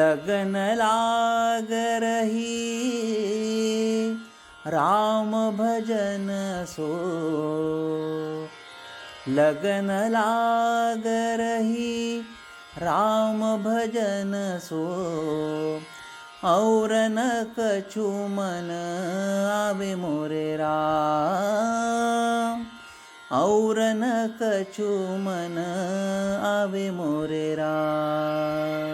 लगन लागरही राम भजन सो। लगन लागरही राम भजन सो। और न कछु मन आवे मोरे राम। और न कछु मन आवे मोरे राम।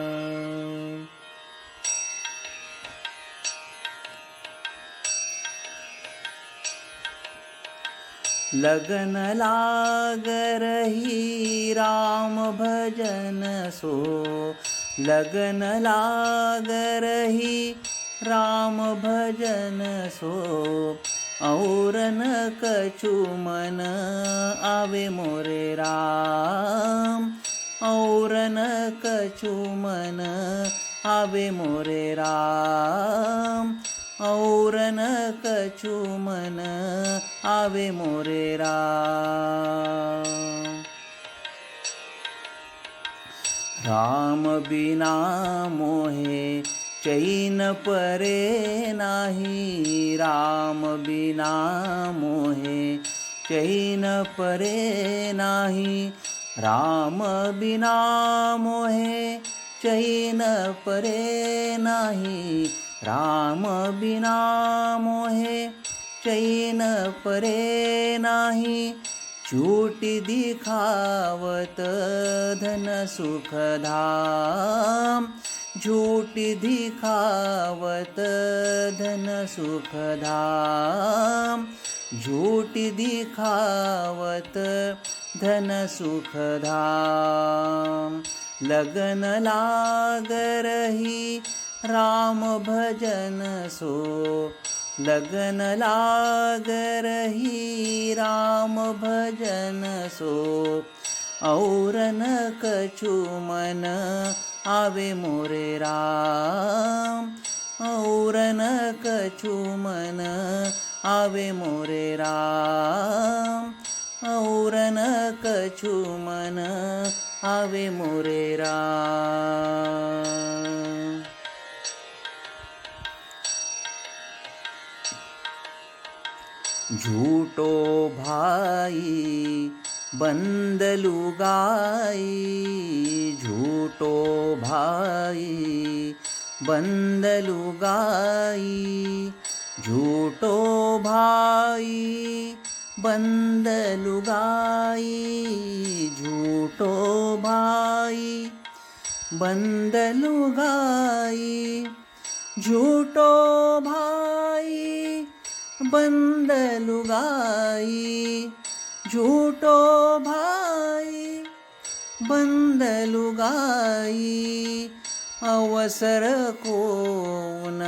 लगन लागरही राम भजन सो। लगन लागरही राम भजन सो। और न कछु मन आवे मोरे राम। और न कछु मन आवे मोरे राम। और न कछु मन आवे मोरेरा राम बिना मोहे चैन परे नाही। राम बिना मोहे चैन परे नाही। राम बिना मोहे चैन परे नाही। राम बिना मोहे चैन परे नाही चूटी दिखावत धन सुख धाम झूटी दिखावत धन सुख धाम झूटी दिखावत धन सुख धाम लगन लागरही राम भजन सो लगन लागरही राम भजन सो। और न कछु मन आवे मोरे राम। और न कछु मन आवे मोरे राम। और न कछु मन आवे मोरे राम। झूटो भाई बंदलुगाई झूटो भाई बंदलुगाई झूटो भाई बंदलुगाई झूटो भाई बंदलुगाई झूटो झूठो भाई। बंदलुगाई झूटो भाई बंदलुगाई अवसर अवसर न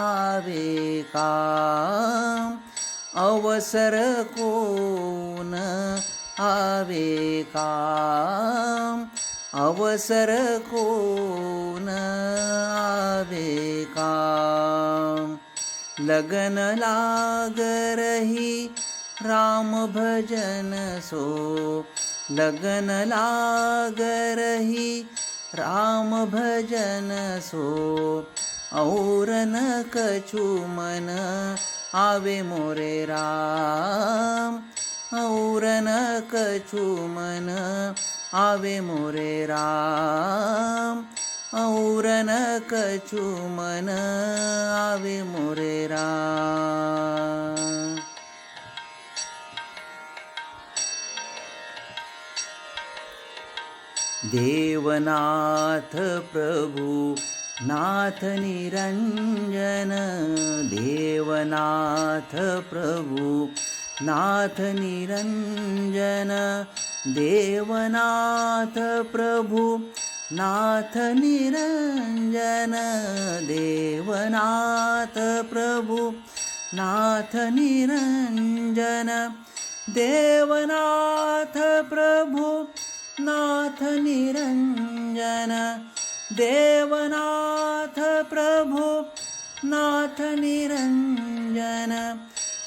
आवे काम अवसर कोण आवे काम अवसर को लगन लागरही राम भजन सो। लगन लागरही राम भजन सो। और न कछु मन आवे मोरे राम। और न कछु मन आवे मोरे राम। कछु मन आवे मोरे देवनाथ प्रभु नाथ निरञ्जन देवनाथ प्रभु नाथ निरञ्जन देवनाथ प्रभु नाथ निरञ्जन देवनाथ प्रभु। नाथ निरंजन देवनाथ प्रभु। नाथ निरंजन देवनाथ प्रभु। नाथ निरंजन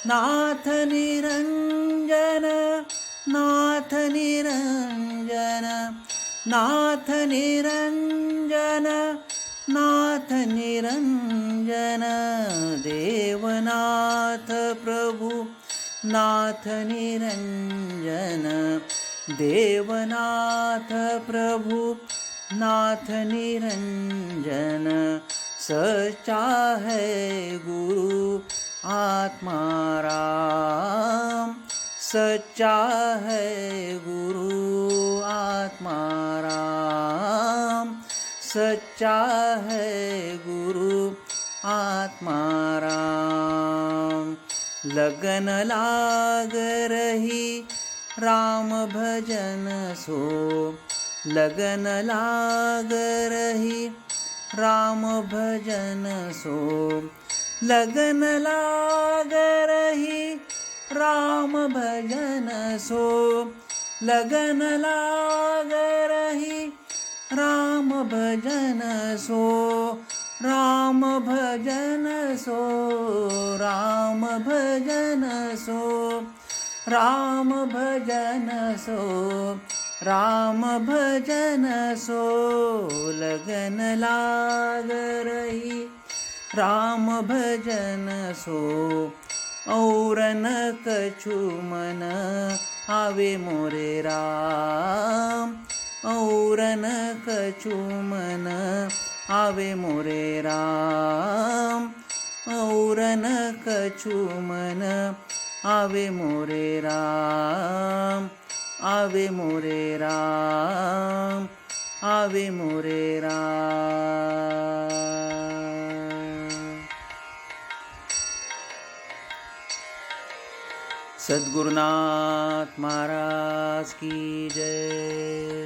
नाथ निरंजन नाथ निरंजन नाथ निरंजन नाथ निरंजन देवनाथ प्रभु नाथ निरंजन देवनाथ प्रभु नाथ निरंजन सच्चा है गुरु आत्मा राम सच्चा है गुरु आत्मा राम सच्चा है गुरु आत्मा राम। लगन लाग रही राम भजन सो। लगन लाग रही राम भजन सो। लगन लाग रही राम भजन सो। लगन लाग रही राम भजन सो राम भजन सो राम भजन सो राम भजन सो राम भजन सो लगन लाग रही। राम भजन सो औरन कछु मन आवे मोरे राम औरन कछु मन आवे मोरे राम। औरन कछु मन आवे मोरे राम। आवे मोरे राम। आवे मोरे राम। सद्गुरुनाथ महाराज की जय।